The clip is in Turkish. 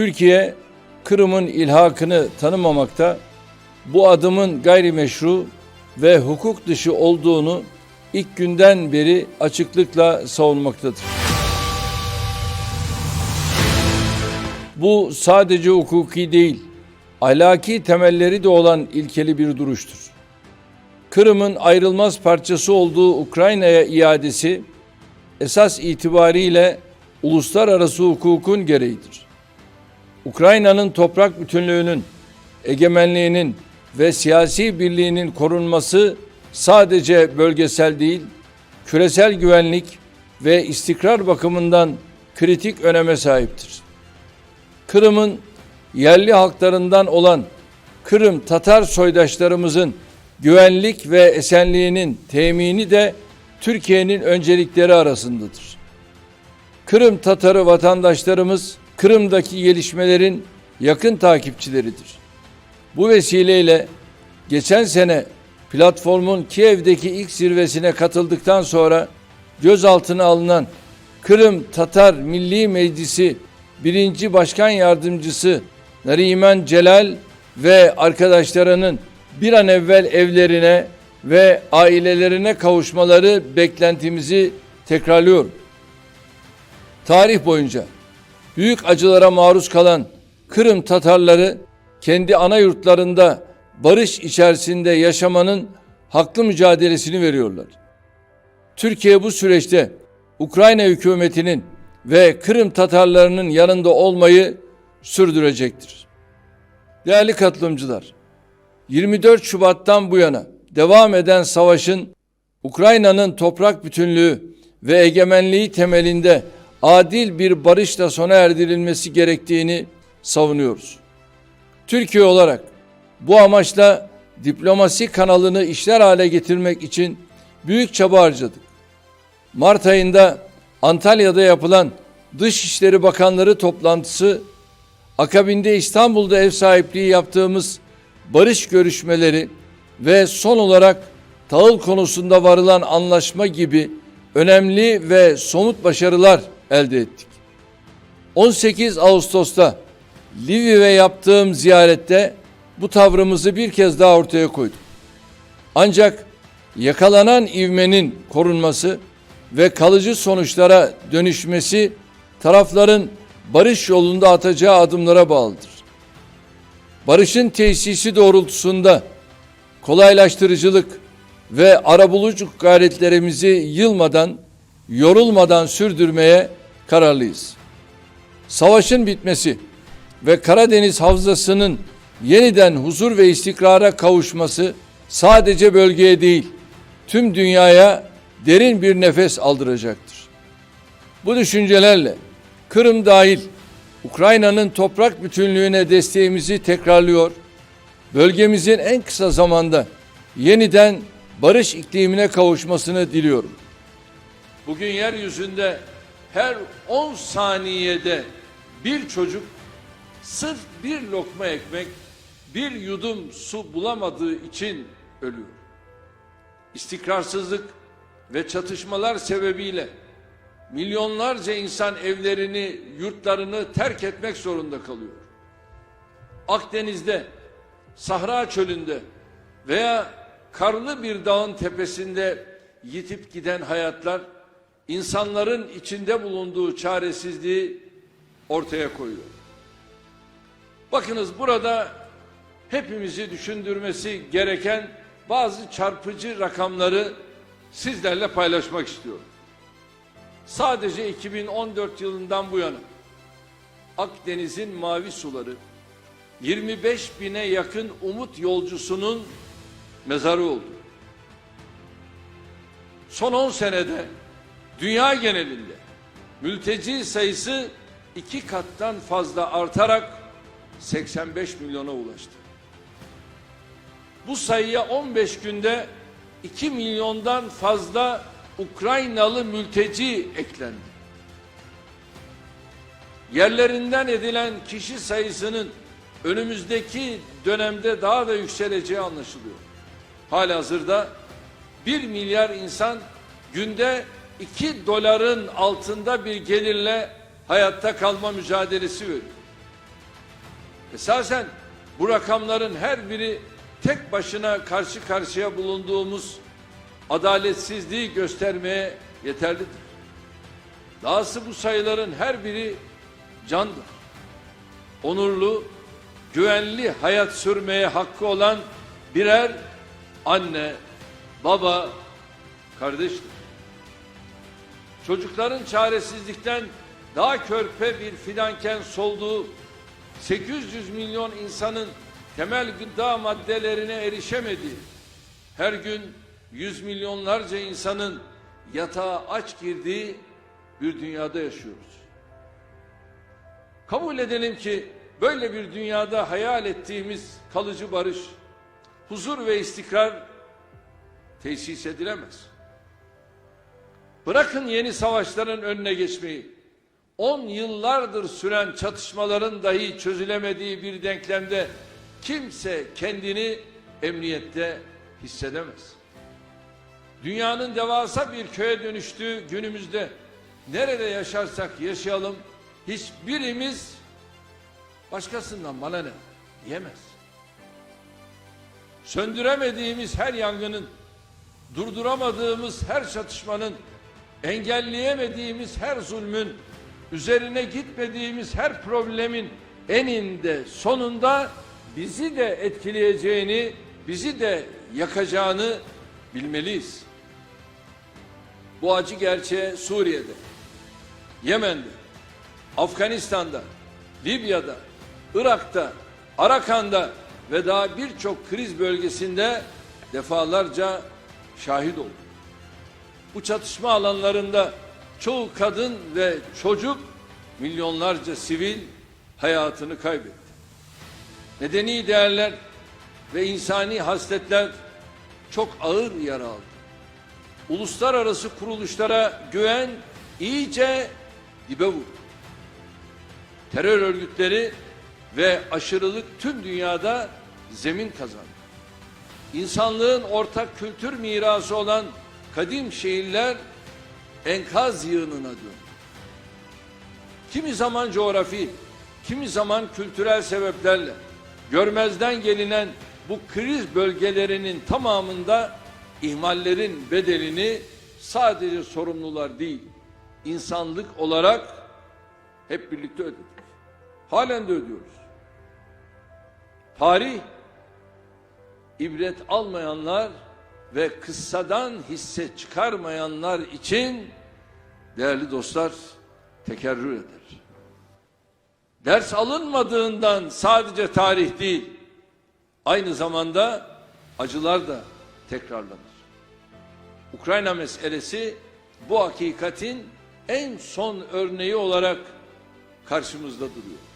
Türkiye, Kırım'ın ilhakını tanımamakta, bu adımın gayrimeşru ve hukuk dışı olduğunu ilk günden beri açıklıkla savunmaktadır. Bu sadece hukuki değil, ahlaki temelleri de olan ilkeli bir duruştur. Kırım'ın ayrılmaz parçası olduğu Ukrayna'ya iadesi esas itibariyle uluslararası hukukun gereğidir. Ukrayna'nın toprak bütünlüğünün, egemenliğinin ve siyasi birliğinin korunması sadece bölgesel değil, küresel güvenlik ve istikrar bakımından kritik öneme sahiptir. Kırım'ın yerli halklarından olan Kırım Tatar soydaşlarımızın güvenlik ve esenliğinin temini de Türkiye'nin öncelikleri arasındadır. Kırım Tatarı vatandaşlarımız Kırım'daki gelişmelerin yakın takipçileridir. Bu vesileyle geçen sene platformun Kiev'deki ilk zirvesine katıldıktan sonra gözaltına alınan Kırım Tatar Milli Meclisi birinci Başkan Yardımcısı Nariman Celal ve arkadaşlarının bir an evvel evlerine ve ailelerine kavuşmaları beklentimizi tekrarlıyorum. Tarih boyunca büyük acılara maruz kalan Kırım Tatarları kendi ana yurtlarında barış içerisinde yaşamanın haklı mücadelesini veriyorlar. Türkiye bu süreçte Ukrayna hükümetinin ve Kırım Tatarlarının yanında olmayı sürdürecektir. Değerli katılımcılar, 24 Şubat'tan bu yana devam eden savaşın Ukrayna'nın toprak bütünlüğü ve egemenliği temelinde adil bir barışla sona erdirilmesi gerektiğini savunuyoruz. Türkiye olarak bu amaçla diplomasi kanalını işler hale getirmek için büyük çaba harcadık. Mart ayında Antalya'da yapılan Dışişleri Bakanları toplantısı, akabinde İstanbul'da ev sahipliği yaptığımız barış görüşmeleri ve son olarak tahıl konusunda varılan anlaşma gibi önemli ve somut başarılar elde ettik. 18 Ağustos'ta Lviv'e yaptığım ziyarette bu tavrımızı bir kez daha ortaya koyduk. Ancak yakalanan ivmenin korunması ve kalıcı sonuçlara dönüşmesi tarafların barış yolunda atacağı adımlara bağlıdır. Barışın tesisi doğrultusunda kolaylaştırıcılık ve arabuluculuk gayretlerimizi yılmadan, yorulmadan sürdürmeye kararlıyız. Savaşın bitmesi ve Karadeniz Havzası'nın yeniden huzur ve istikrara kavuşması sadece bölgeye değil, tüm dünyaya derin bir nefes aldıracaktır. Bu düşüncelerle Kırım dahil Ukrayna'nın toprak bütünlüğüne desteğimizi tekrarlıyor, bölgemizin en kısa zamanda yeniden barış iklimine kavuşmasını diliyorum. Bugün yeryüzünde her 10 saniyede bir çocuk sırf bir lokma ekmek, bir yudum su bulamadığı için ölüyor. İstikrarsızlık ve çatışmalar sebebiyle milyonlarca insan evlerini, yurtlarını terk etmek zorunda kalıyor. Akdeniz'de, Sahra çölünde veya karlı bir dağın tepesinde yitip giden hayatlar insanların içinde bulunduğu çaresizliği ortaya koyuyor. Bakınız burada hepimizi düşündürmesi gereken bazı çarpıcı rakamları sizlerle paylaşmak istiyorum. Sadece 2014 yılından bu yana Akdeniz'in mavi suları 25 bine yakın umut yolcusunun mezarı oldu. Son 10 senede dünya genelinde mülteci sayısı iki kattan fazla artarak 85 milyona ulaştı. Bu sayıya 15 günde 2 milyondan fazla Ukraynalı mülteci eklendi. Yerlerinden edilen kişi sayısının önümüzdeki dönemde daha da yükseleceği anlaşılıyor. Halihazırda 1 milyar insan günde 2 doların altında bir gelirle hayatta kalma mücadelesi veriyor. Esasen bu rakamların her biri tek başına karşı karşıya bulunduğumuz adaletsizliği göstermeye yeterlidir. Dahası bu sayıların her biri candır. Onurlu, güvenli hayat sürmeye hakkı olan birer anne, baba, kardeştir. Çocukların çaresizlikten daha körpe bir fidanken solduğu 800 milyon insanın temel gıda maddelerine erişemediği, her gün yüz milyonlarca insanın yatağa aç girdiği bir dünyada yaşıyoruz. Kabul edelim ki böyle bir dünyada hayal ettiğimiz kalıcı barış, huzur ve istikrar tesis edilemez. Bırakın yeni savaşların önüne geçmeyi, on yıllardır süren çatışmaların dahi çözülemediği bir denklemde kimse kendini emniyette hissedemez. Dünyanın devasa bir köye dönüştüğü günümüzde nerede yaşarsak yaşayalım hiçbirimiz başkasından bana ne diyemez. Söndüremediğimiz her yangının, durduramadığımız her çatışmanın, engelleyemediğimiz her zulmün, üzerine gitmediğimiz her problemin eninde sonunda bizi de etkileyeceğini, bizi de yakacağını bilmeliyiz. Bu acı gerçeğe Suriye'de, Yemen'de, Afganistan'da, Libya'da, Irak'ta, Arakan'da ve daha birçok kriz bölgesinde defalarca şahit olduk. Bu çatışma alanlarında çoğu kadın ve çocuk milyonlarca sivil hayatını kaybetti. Medeni değerler ve insani hasletler çok ağır yara aldı. Uluslararası kuruluşlara güven iyice dibe vurdu. Terör örgütleri ve aşırılık tüm dünyada zemin kazandı. İnsanlığın ortak kültür mirası olan kadim şehirler enkaz yığınına döndü. Kimi zaman coğrafi, kimi zaman kültürel sebeplerle görmezden gelinen bu kriz bölgelerinin tamamında ihmallerin bedelini sadece sorumlular değil, insanlık olarak hep birlikte ödedik. Halen de ödüyoruz. Tarih, ibret almayanlar ve kıssadan hisse çıkarmayanlar için değerli dostlar tekerrür eder. Ders alınmadığından sadece tarih değil, aynı zamanda acılar da tekrarlanır. Ukrayna meselesi bu hakikatin en son örneği olarak karşımızda duruyor.